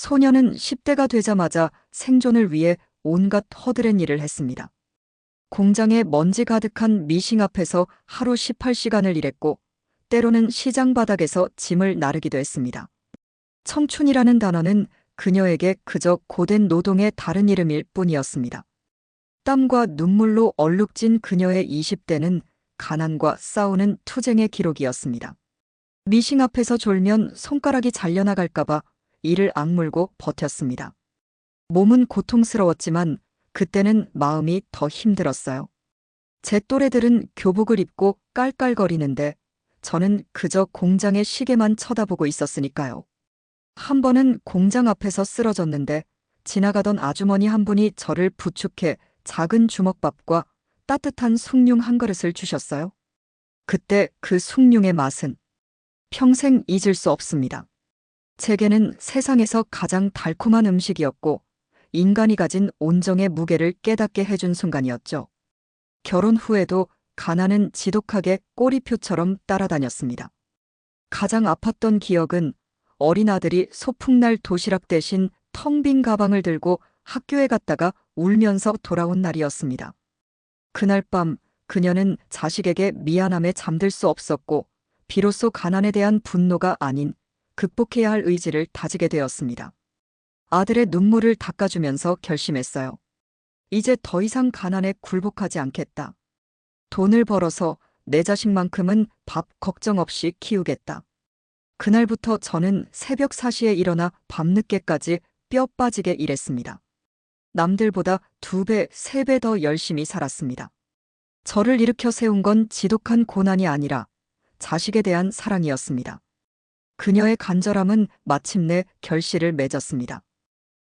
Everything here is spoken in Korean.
소녀는 10대가 되자마자 생존을 위해 온갖 허드렛 일을 했습니다. 공장에 먼지 가득한 미싱 앞에서 하루 18시간을 일했고, 때로는 시장 바닥에서 짐을 나르기도 했습니다. 청춘이라는 단어는 그녀에게 그저 고된 노동의 다른 이름일 뿐이었습니다. 땀과 눈물로 얼룩진 그녀의 20대는 가난과 싸우는 투쟁의 기록이었습니다. 미싱 앞에서 졸면 손가락이 잘려나갈까봐 이를 악물고 버텼습니다. 몸은 고통스러웠지만 그때는 마음이 더 힘들었어요. 제 또래들은 교복을 입고 깔깔거리는데 저는 그저 공장의 시계만 쳐다보고 있었으니까요. 한 번은 공장 앞에서 쓰러졌는데 지나가던 아주머니 한 분이 저를 부축해 작은 주먹밥과 따뜻한 숭늉 한 그릇을 주셨어요. 그때 그 숭늉의 맛은 평생 잊을 수 없습니다. 제게는 세상에서 가장 달콤한 음식이었고 인간이 가진 온정의 무게를 깨닫게 해준 순간이었죠. 결혼 후에도 가난은 지독하게 꼬리표처럼 따라다녔습니다. 가장 아팠던 기억은 어린 아들이 소풍날 도시락 대신 텅 빈 가방을 들고 학교에 갔다가 울면서 돌아온 날이었습니다. 그날 밤 그녀는 자식에게 미안함에 잠들 수 없었고 비로소 가난에 대한 분노가 아닌 극복해야 할 의지를 다지게 되었습니다. 아들의 눈물을 닦아주면서 결심했어요. 이제 더 이상 가난에 굴복하지 않겠다. 돈을 벌어서 내 자식만큼은 밥 걱정 없이 키우겠다. 그날부터 저는 새벽 4시에 일어나 밤늦게까지 뼈 빠지게 일했습니다. 남들보다 두 배, 세 배 더 열심히 살았습니다. 저를 일으켜 세운 건 지독한 고난이 아니라 자식에 대한 사랑이었습니다. 그녀의 간절함은 마침내 결실을 맺었습니다.